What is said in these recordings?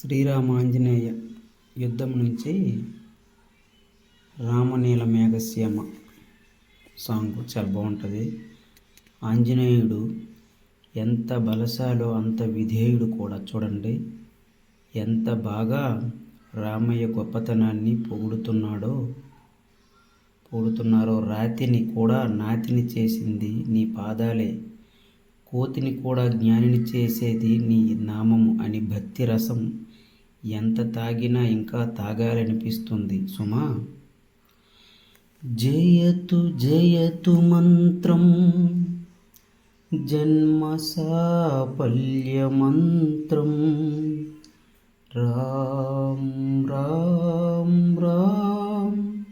శ్రీరామాంజనేయ యుద్ధం నుంచి రామనీల మేఘశ్యామ సాంగ్ చాలా బాగుంటుంది ఆంజనేయుడు ఎంత బలశాలో అంత విధేయుడు కూడా చూడండి. ఎంత బాగా రామయ్య గొప్పతనాన్ని పొగుడుతున్నాడో పొగుడుతున్నారో రాతిని కూడా నాతిని చేసింది నీ పాదాలే. కోతిని కూడా జ్ఞానిని చేసేది నీ నామము అని భక్తి రసం. ఎంత తాగినా ఇంకా తాగాలనిపిస్తుంది. సుమా? జయతు జయతు మంత్రం. జన్మసాపల్య మంత్రం రామ్ రామ్ రామ్.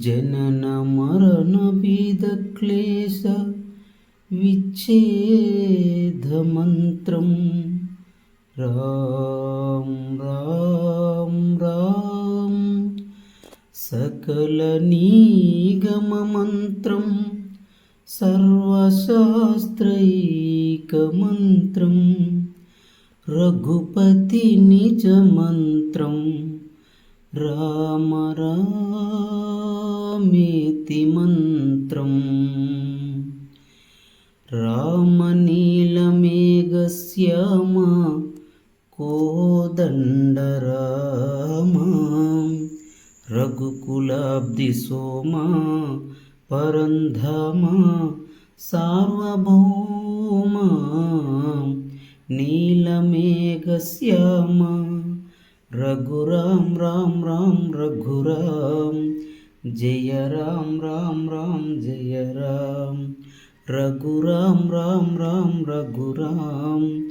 జనన మరణ బీద క్లేశ निषेधमन्त्रं राम राम राम सकलनिगमममन्त्रं सर्वशास्त्रैकमन्त्रं रघुपतिनिजमन्त्रं राम रामेति मन्त्रम् रामनीलमेघश्याम कोदण्डरामा रघुकुलाब्धिसोमा परन्धामा सार्वभौमा नीलमेघश्याम रघुराम राम राम रघुराम जय राम राम राम जय राम రఘురాం రామ్ రామ్ రఘురాం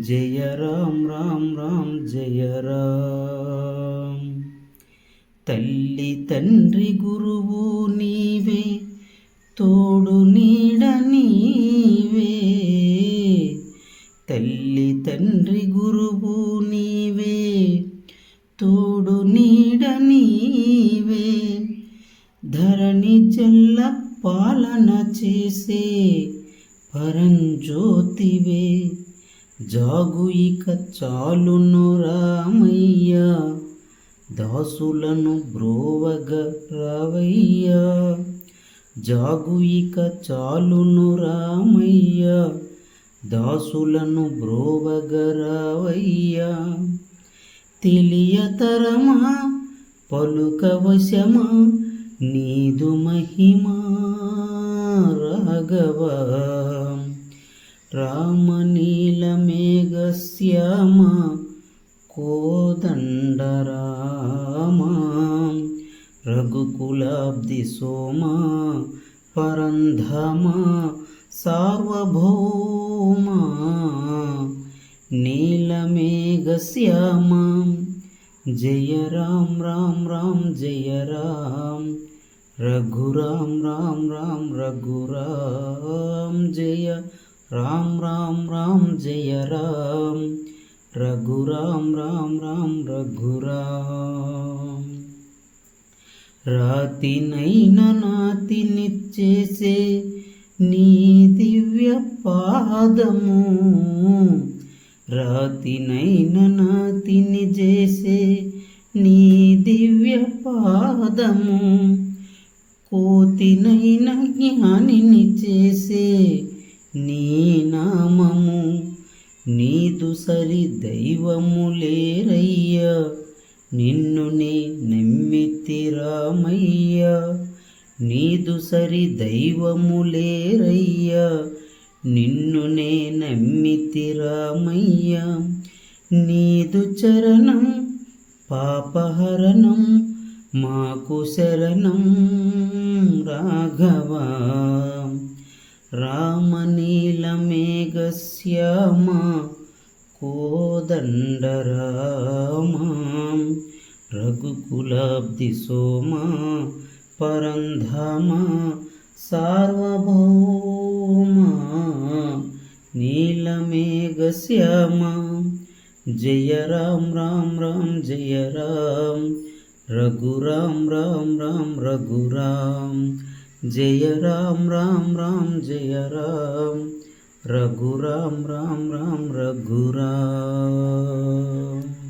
జయ రామ్ రామ్ రామ్ జయ రామ్. తల్లి తండ్రి గురువు నీవే తోడు నీడ నీవే. తల్లి తండ్రి గురువు నీవే తోడు నీడ ధరణి జల్ల పాలన చేసే పరంజ్యోతివే. జాగు ఇక చాలును రామయ్య దాసులను బ్రోవగ రావయ్య. జాగు ఇక చాలును రామయ్య దాసులను బ్రోవగ రావయ్య. తెలియతరమా పలుకవశమా నీదు మహిమా రాఘవ. రామనీలమేఘశ్యామ కోదండరామ. రఘుకులాబ్ది సోమ పరంధమ సార్వభౌమా. నీలమేఘశ్యామ జయ రామ్ రామ్ రామ్ జయ రామ్. రఘురామ్ రామ్ రామ్ రఘురామ్ జయ రామ్ రామ్ రామ్ జయ రామ్. రఘురామ్ రామ్ రామ్ రఘురామ్ రాతినైన నాతినిచ్చేసే నీ దివ్య పాదము. రాతినైన నాతిని చేసే నీ దివ్య పాదము. కోతినైన జ్ఞానిని చేసే నీ నామము నీదు సరి దైవము లేరయ్యా. నిన్ను నే నమ్మితిరామయ్యా నీదు సరి దైవము లేరయ్యా. నిన్ను నే నమ్మితిరామయ్యా నీదు చరణం పాపహరణం మాకు శరణం రాఘవ. రామనీలమేఘశ్యామ కోదండరామ. రఘుకులాబ్ది సోమా పరంధామ. సార్వభౌమా నీలమేఘశ్యామ జయ రామ్ రామ్ రామ్ జయ రామ్. రఘురామ్ రామ్ రామ్ రఘురామ్ జయ రామ్ రామ్ రామ్ జయ రామ్. రఘురామ్ రామ్ రామ్ రఘురామ్